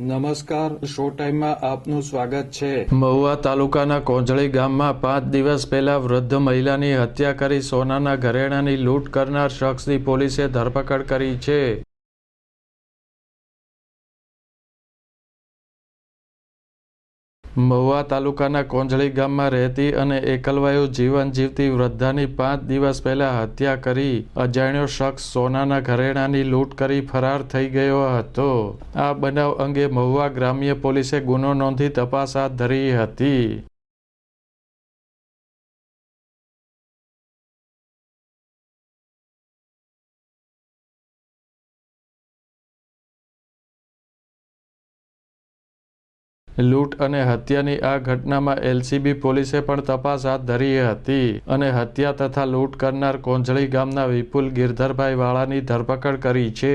નમસ્કાર શો ટાઈમમાં આપનું સ્વાગત છે. મહુવા તાલુકાના કોંજળી ગામમાં પાંચ દિવસ પહેલા વૃદ્ધ મહિલાની હત્યા કરી સોનાના ઘરેણાની લૂંટ કરનાર શખ્સની પોલીસે ધરપકડ કરી છે. મહુવા તાલુકાના કોંજળી ગામમાં રહેતી અને એકલવાયુ જીવન જીવતી વૃદ્ધાની પાંચ દિવસ પહેલા હત્યા કરી. અજાણ્યો શખ્સ સોનાના ઘરેણાની લૂંટ કરી ફરાર થઈ ગયો હતો. આ બનાવ અંગે મહુવા ગ્રામ્ય પોલીસે ગુનો નોંધી તપાસ હાથ ધરી હતી. લૂંટ અને હત્યાની આ ઘટનામાં એલસીબી પોલીસે પણ તપાસ હાથ ધરી હતી અને હત્યા તથા લૂંટ કરનાર કોંજળી ગામના વિપુલ ગિરધરભાઈ વાળાની ધરપકડ કરી છે.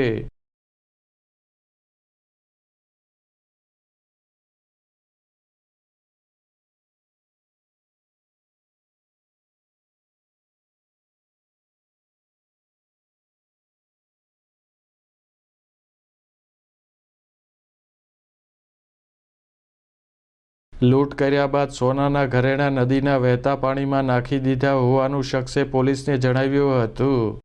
લૂંટ કર્યા બાદ સોનાના ઘરેણા નદીના વહેતા પાણીમાં નાખી દીધા હોવાનું શખ્સે પોલીસને જણાવ્યું હતું.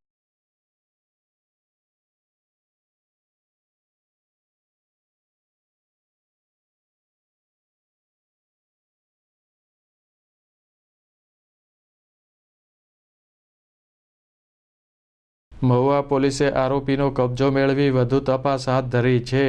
મહુવા પોલીસે આરોપીનો કબજો મેળવી વધુ તપાસ હાથ ધરી છે.